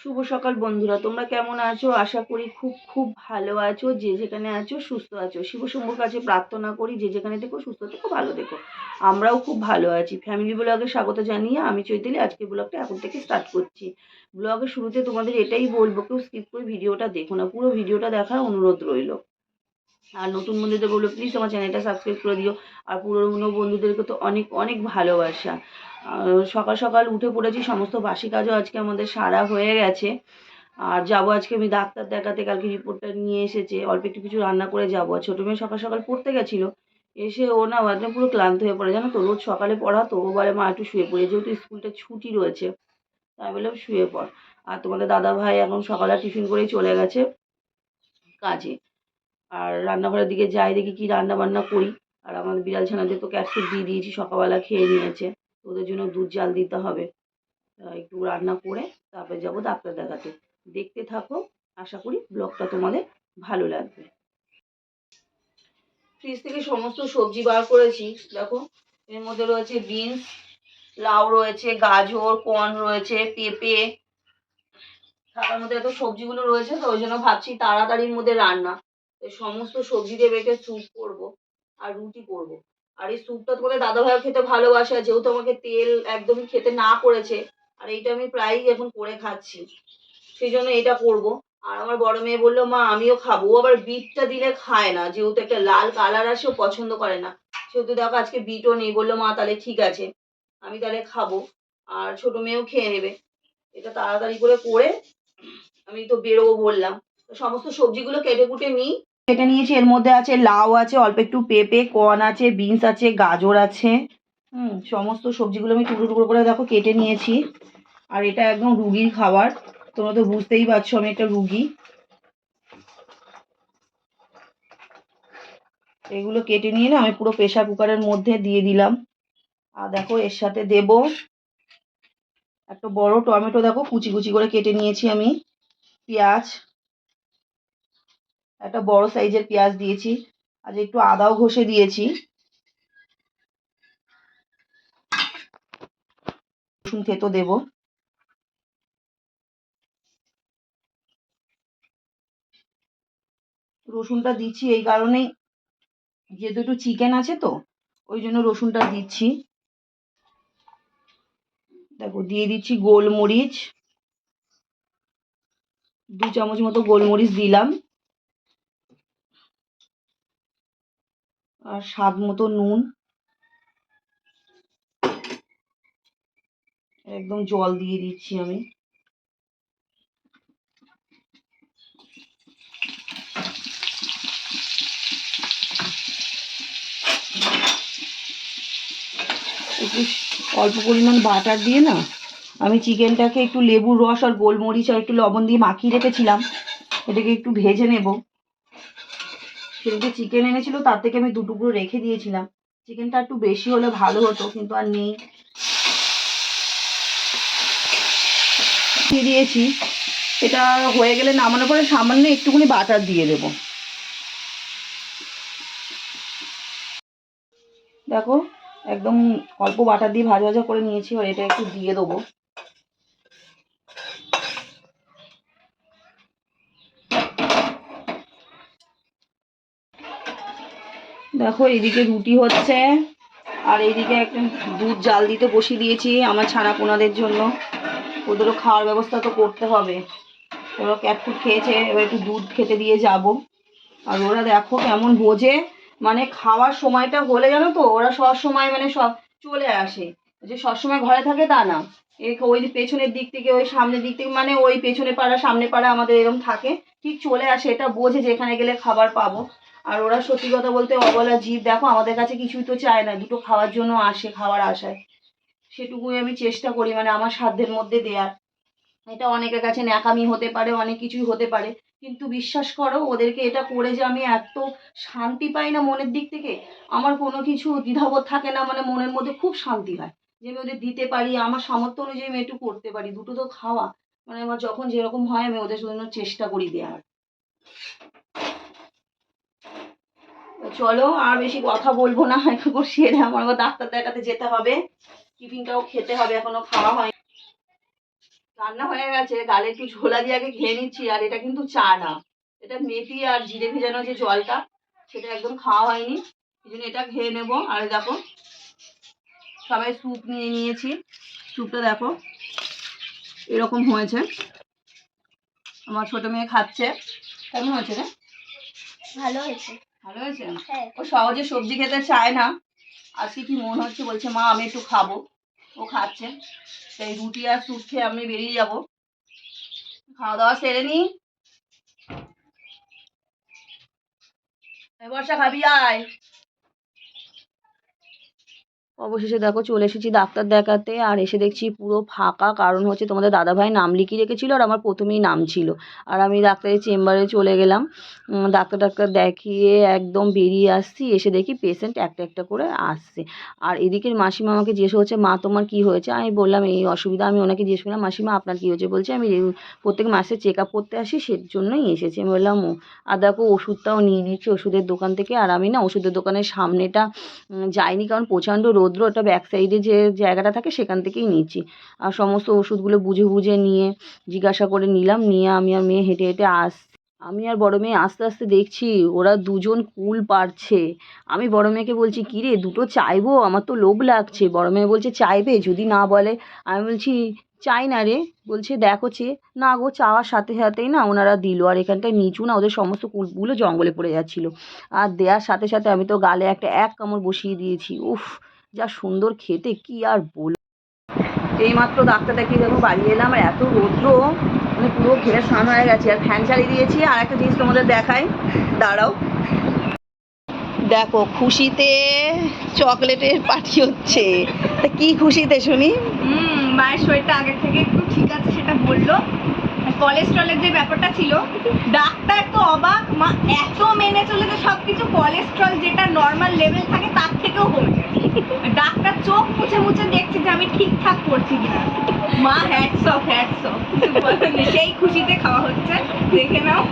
শুভ সকাল বন্ধুরা, তোমরা কেমন আছো? আশা করি খুব খুব ভালো আছো, যে যেখানে আছো সুস্থ আছো। শিব শম্ভুর কাছে প্রার্থনা করি, যে যেখানে থেকো সুস্থ থেকো, ভালো থেকো। আমরাও খুব ভালো আছি। ফ্যামিলি ব্লগে স্বাগত জানিয়ে আমি চৈতালি। আজকে ব্লগটা এখন থেকে স্টার্ট করছি। ব্লগের শুরুতে তোমাদের এটাই বলব, কেউ স্কিপ করে ভিডিওটা দেখো না। পুরো ভিডিওটা দেখার অনুরোধ রইল। আর নতুন বন্ধুদের বলব প্লিজ আমার চ্যানেলটা সাবস্ক্রাইব করে দিও। আর পুরোনো বন্ধুদেরকে তো অনেক অনেক ভালোবাসা। সকাল সকাল উঠে পড়েছি, সমস্ত বাসি কাজও আজকে আমাদের সারা হয়ে গেছে। আর যাব আজকে আমি ডাক্তার দেখাতে, কালকে রিপোর্টটা নিয়ে এসেছে। অল্প একটু কিছু রান্না করে যাব। আর ছোটো মেয়ে সকাল সকাল পড়তে গেছিল, এসে ও না একদম পুরো ক্লান্ত হয়ে পড়ে। জানো তো, রোজ সকালে পড়াতো, ও বলে, মা, একটু শুয়ে পড়ে। যেহেতু স্কুলটা ছুটি রয়েছে, তাই বললাম, শুয়ে পড়। আর তোমাদের দাদা ভাই এখন সকালে টিফিন করেই চলে গেছে কাজে। আর রান্নাঘরের দিকে যাই, দেখি কি রান্না বান্না করি। আর আমাদের বিড়াল ছানাদের তো ক্যাট দিয়ে দিয়েছি, সকালবেলা খেয়ে নিয়েছে। ওদের জন্য দুধ জাল দিতে হবে। একটু রান্না করে তারপরে যাব ডাক্তার দেখাতে। দেখতে থাকো, আশা করি ব্লগটা তোমাদের ভালো লাগবে। ফ্রিজ থেকে সমস্ত সবজি বার করেছি, দেখো। এর মধ্যে রয়েছে বিনস, লাউ রয়েছে, গাজর, কর্ন রয়েছে, পেঁপে। থাকার মধ্যে এত সবজিগুলো রয়েছে, তো ওই জন্য ভাবছি তাড়াতাড়ির মধ্যে রান্না। সমস্ত সবজি দিয়ে বেটে স্যুপ করব আর রুটি করব। আর এই স্যুপটা তোমাদের দাদা ভাইও খেতে ভালোবাসে যেহেতু আমাকে তেল একদমই খেতে না করেছে, আর এইটা আমি প্রায়ই এখন করে খাচ্ছি। সেই জন্য এটা করব। আর আমার বড় মেয়ে বলল, মা, আমিও খাব। ও আবার বিটটা দিলে খায় না, যেহেতু একটা লাল কালার আসে, ও পছন্দ করে না। সেহেতু দেখো, আজকে বিটও নেই। বলল, মা, তাহলে ঠিক আছে, আমি তাহলে খাব। আর ছোট মেয়েও খেয়ে নেবে। এটা তাড়াতাড়ি করে করে আমি তো বেরোবো বললাম। সমস্ত সবজিগুলো কেটে কুটে নিই। কেটে নিয়েছি। এর মধ্যে আছে লাউ আছে, অল্প একটু পেঁপে কর্ন আছে, বিনস আছে, গাজর আছে। হুম, সমস্ত সবজিগুলো আমি টুকরো টুকরো করে দেখো কেটে নিয়েছি। আর এটা একদম রুগীর খাবার। তোমরা তো বুঝতেই পারছ আমি একটা রুগী। এগুলো কেটে নিয়ে না আমি পুরো প্রেশার কুকারের মধ্যে দিয়ে দিলাম। আর দেখো এর সাথে দেব একটা বড় টমেটো, দেখো কুচি কুচি করে কেটে নিয়েছি আমি। পেঁয়াজ একটা বড় সাইজের পেঁয়াজ দিয়েছি। আর একটু আদাও ঘষে দিয়েছি। রসুন থেতো দেব। রসুনটা দিচ্ছি এই কারণেই। যেহেতু একটু চিকেন আছে তো, ওই জন্য রসুনটা দিচ্ছি। দেখো, দিয়ে দিচ্ছি গোলমরিচ। দু চামচ মতো গোলমরিচ দিলাম। আর স্বাদ মতো নুন। একদম জল দিয়ে দিচ্ছি আমি। একটু অল্প পরিমাণ বাটার দিয়ে না, আমি চিকেনটাকে একটু লেবুর রস আর গোলমরিচ আর একটু লবণ দিয়ে মাখিয়ে রেখেছিলাম। এটাকে একটু ভেজে নেব। সেদিকে চিকেন এনেছিল, তার থেকে আমি দু টুকরো রেখে দিয়েছিলাম। চিকেনটা একটু বেশি হলে ভালো হতো, কিন্তু আর নেই। দিয়ে দিয়েছি। এটা হয়ে গেলে নামানোর পরে সামান্য একটুখানি বাটার দিয়ে দেবো। দেখো, একদম অল্প বাটার দিয়ে ভাজা ভাজা করে নিয়েছি আর এটা একটু দিয়ে দেবো। দেখো, এইদিকে রুটি হচ্ছে, আর এইদিকে একটা দুধ জাল দিতে বসিয়ে দিয়েছি আমার ছানা পোনাদের জন্য। ওদেরও খাওয়ার ব্যবস্থা তো করতে হবে। ওরা ক্যাট ফুড খেয়েছে, এবার একটু দুধ খেতে দিয়ে যাব। আর ওরা দেখো কেমন বোঝে মানে খাওয়ার সময়টা হলে জানো তো, ওরা সব সময় মানে সব চলে আসে। যে সবসময় ঘরে থাকে তা না। ওই পেছনের দিক থেকে, ওই সামনের দিক থেকে মানে ওই পেছনে পাড়া, সামনে পাড়া আমাদের এরকম থাকে। ঠিক চলে আসে, এটা বোঝে যেখানে গেলে খাবার পাবো। আর ওরা সত্যি কথা বলতে অবলা জীব। দেখো, আমাদের কাছে কিছুই তো চায় না, দুটো খাওয়ার জন্য আসে, খাওয়ার আশায়। সেটুকুই আমি চেষ্টা করি মানে আমার সাধ্যের মধ্যে দেওয়ার এটা অনেকের কাছে ন্যাকামি হতে পারে, অনেক কিছুই হতে পারে। কিন্তু বিশ্বাস করো, ওদেরকে এটা করে যে আমি এত শান্তি পাই না মনের দিক থেকে, আমার কোনো কিছু দ্বিধাবোধ থাকে না মানে মনের মধ্যে খুব শান্তি হয় যে আমি ওদের দিতে পারি, আমার সামর্থ্য অনুযায়ী আমি একটু করতে পারি। দুটো তো খাওয়া মানে আমার যখন যেরকম হয়, আমি ওদের জন্য চেষ্টা করি দেওয়ার চলো, আর বেশি কথা বলব না, একটু সেরে আমার ডাক্তার দেখাতে যেতে হবে। টিফিনটাও খেতে হবে, এখনও খাওয়া হয় রান্না হয়ে গেছে গালে একটু ঝোলা দিয়ে আগে খেয়ে নিচ্ছি, আর এটা কিন্তু চা না। এটা মেথি আর জিরে ভেজানো যে জলটা, সেটা একদম খাওয়া হয়নি। এই জন্য এটা খেয়ে নেব, আর দেখো, সবাই স্যুপ নিয়ে নিয়েছি। স্যুপটা দেখো, এরকম হয়েছে। আমার ছোট মেয়ে খাচ্ছে। কেমন হয়েছে রে? ভালো হয়েছে। ভালো হয়েছে? হ্যাঁ। ও সহজে সবজি খেতে চায় না। আজকে কি মন হচ্ছে? বলছে মা আমি একটু খাব। ও খাচ্ছে। সেই রুটি আর স্যুপ খেয়ে আমি বেরিয়ে যাব। খাওয়া দাওয়া সেরে নি। বর্ষা খাবি আয়। অবশেষে দেখো চলে এসেছি ডাক্তার দেখাতে, আর এসে দেখছি পুরো ফাঁকা। কারণ হচ্ছে তোমাদের দাদাভাই নাম লিখিয়ে রেখেছিল আর আমার প্রথমেই নাম ছিল। আর আমি ডাক্তারের চেম্বারে চলে গেলাম। ডাক্তার ডাক্তার দেখিয়ে একদম বেরিয়ে আসছি। এসে দেখি পেশেন্ট একটা একটা করে আসছে। আর এদিকের মাসিমা আমাকে জিজ্ঞেস করছে, মা, তোমার কি হয়েছে? আমি বললাম, এই অসুবিধা, আমি ওনাকে জিজ্ঞেস করলাম, মাসিমা, আপনার কি হয়েছে? বলছে, আমি প্রত্যেক মাসে চেক আপ করতে আসি সের জন্যই এসেছি। আমি বললাম, ও, আর দেখো, ওষুধটাও নিয়ে নিচ্ছি ওষুধের দোকান থেকে। আর আমি না ওষুধের দোকানের সামনেটা যাইনি কারণ প্রচণ্ড রৌদ্র ওটা ব্যাক সাইডে যে জায়গাটা থাকে সেখান থেকেই নিচ্ছি। আর সমস্ত ওষুধগুলো বুঝে বুঝে নিয়ে জিজ্ঞাসা করে নিলাম, নিয়ে আমি আর মেয়ে হেঁটে হেঁটে আস, আমি আর বড় মেয়ে আস্তে আস্তে দেখছি ওরা দুজন কুল পারছে আমি বড় মেয়েকে বলছি, কী রে, দুটো চাইব আমার তো লোভ লাগছে। বড় মেয়ে বলছে চাইবে যদি না বলে। আমি বলছি, চাই না রে। বলছে, দেখো চেয়ে না গো, চাওয়ার সাথে সাথেই না ওনারা দিল, আর এখানটায় নিচু না, ওদের সমস্ত কুলগুলো জঙ্গলে পড়ে যাচ্ছিল। আর দেওয়ার সাথে সাথে আমি তো গালে একটা এক কামড় বসিয়ে দিয়েছি। উফ যা সুন্দর খেতে, কি আর বল এইমাত্র ডাক্তার দেখিয়ে দেখো বাড়ি এলাম আর এত রৌদ্র। মানে পুরো ঘেরে স্নান হয়ে গেছে। আর ফ্যান চালিয়ে দিয়েছি, আর একটা জিনিস তোমাদের দেখাই। দাঁড়াও। দেখো, খুশিতে চকলেটের পার্টি হচ্ছে। তা কি খুশিতে, শুনি? মায়ের শরীরটা আগের থেকে একটু ঠিক আছে, সেটা বলল। কোলেস্ট্রলের যে ব্যাপারটা ছিল, ডাক্তার তো অবাক, মা এত মেনে চলেছে সব কিছু কোলেস্ট্রল যেটা নর্মাল লেভেল থাকে তার থেকেও কমে ডাক্তার চোখ মুছে মুছে দেখছে যে আমি ঠিকঠাক করছি কিনা। মা হ্যাটস অফ হ্যাটস অফ সেই খুশিতে খাওয়া হচ্ছে। দেখে নাও।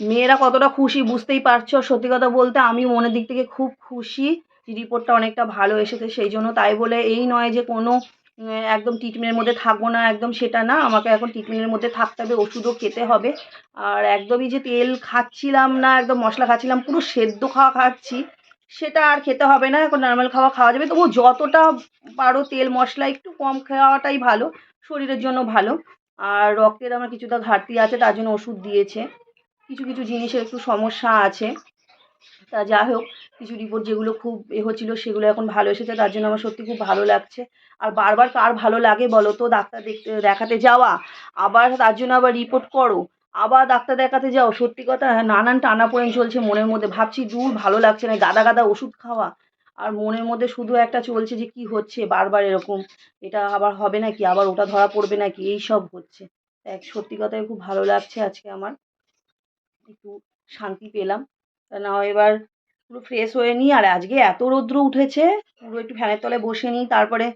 মেয়েরা কতটা খুশি বুঝতেই পারছ? সত্যি কথা বলতে আমি মনের দিক থেকে খুব খুশি। রিপোর্টটা অনেকটা ভালো এসেছে, সেই জন্য তাই বলে এই নয় যে কোনো একদম ট্রিটমেন্টের মধ্যে থাকব না, একদম সেটা না। আমাকে এখন ট্রিটমেন্টের মধ্যে থাকতে হবে, ওষুধও খেতে হবে। আর একদমই যে তেল খাচ্ছিলাম না, একদম মশলা খাচ্ছিলাম, পুরো সেদ্ধ খাওয়া খাচ্ছি, সেটা আর খেতে হবে না। এখন নর্মাল খাওয়া খাওয়া যাবে। তবু যতটা পারো তেল, মশলা একটু কম খাওয়াটাই ভালো, শরীরের জন্য ভালো। আর রক্তের আমার কিছুটা ঘাটতি আছে, তার জন্য ওষুধ দিয়েছে। কিছু কিছু জিনিসের একটু সমস্যা আছে। তা যা হোক, কিছু রিপোর্ট যেগুলো খুব এ হচ্ছিল সেগুলো এখন ভালো এসেছে, তার জন্য আমার সত্যি খুব ভালো লাগছে। আর বারবার কার ভালো লাগে বলো তো? ডাক্তার দেখতে দেখাতে যাওয়া, আবার তার জন্য আবার রিপোর্ট করো, আবার ডাক্তার দেখাতে যাও। সত্যি কথা নানান টানাপোড়েন চলছে মনের মধ্যে। ভাবছি দূর ভালো লাগছে না, গাদা গাদা ওষুধ খাওয়া। আর মনের মধ্যে শুধু একটা চলছে যে কি হচ্ছে বারবার এরকম। এটা আবার হবে নাকি? আবার ওটা ধরা পড়বে নাকি? এই সব হচ্ছে। এক সত্যি কথাই খুব ভালো লাগছে আজকে আমার। একটু শান্তি পেলাম। তা না হয় এবার পুরো ফ্রেশ হয়ে নিই। আর আজকে এত রৌদ্র উঠেছে, পুরো একটু ফ্যানের তলায় বসে নিই, তারপরে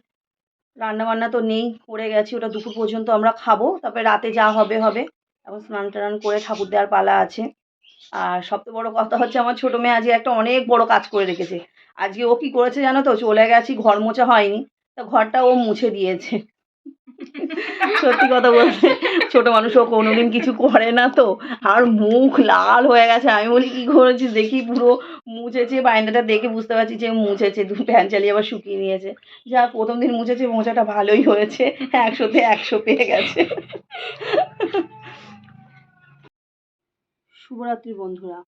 রান্না বান্না তো নেই, করে গেছি, ওটা দুপুর পর্যন্ত আমরা খাব। তারপরে রাতে যা হবে হবে। এখন স্নান টান করে ঠাকুর দেওয়ার পালা আছে। আর সবচেয়ে বড় কথা হচ্ছে, আমার ছোটো মেয়ে আজকে একটা অনেক বড় কাজ করে রেখেছে। আজকে ও কি করেছে জানো তো? চলে গেছি, ঘর মোছা হয়নি। তা ঘরটা ও মুছে দিয়েছে। সত্যি কথা বলতে ছোট মানুষ ও কোনোদিন কিছু করে না তো। আর মুখ লাল হয়ে গেছে। আমি বলি কি করেছিস? দেখি পুরো মুছেছে বাইন্দাটা দেখে বুঝতে পারছি যে মুছেছে দু ফ্যান চালিয়ে আবার শুকিয়ে নিয়েছে। যা প্রথম দিন মুছেছে মোছাটা ভালোই হয়েছে। একশোতে একশো পেয়ে গেছে। শুভরাত্রি বন্ধুরা।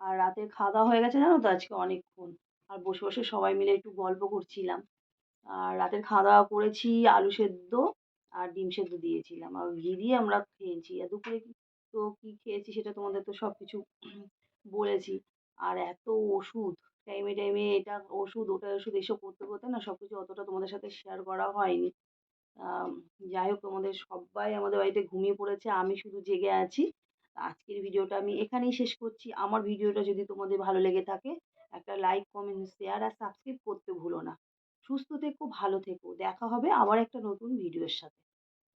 আর রাতের খাওয়া দাওয়া হয়ে গেছে জানো তো আজকে অনেকক্ষণ। আর বসে বসে সবাই মিলে একটু গল্প করছিলাম। আর রাতের খাওয়া দাওয়া করেছি, আলু সেদ্ধ আর ডিম সেদ্ধ দিয়েছিলাম। আর ঘি দিয়ে আমরা খেয়েছি। আর দুপুরে তো কী খেয়েছি সেটা তোমাদের তো সব কিছু বলেছি। আর এত ওষুধ টাইমে টাইমে এটা ওষুধ ওটা ওষুধ এসব করতে করতে না সব কিছু অতটা তোমাদের সাথে শেয়ার করা হয়নি। যাই হোক তোমাদের সবাই আমাদের বাড়িতে ঘুমিয়ে পড়েছে, আমি শুধু জেগে আছি। আজকের ভিডিওটা আমি এখানেই শেষ করছি। আমার ভিডিওটা যদি তোমাদের ভালো লেগে থাকে, একটা লাইক কমেন্ট শেয়ার আর সাবস্ক্রাইব করতে ভুলো না। সুস্থ থেকো ভালো থেকো। দেখা হবে আবার একটা নতুন ভিডিওর সাথে।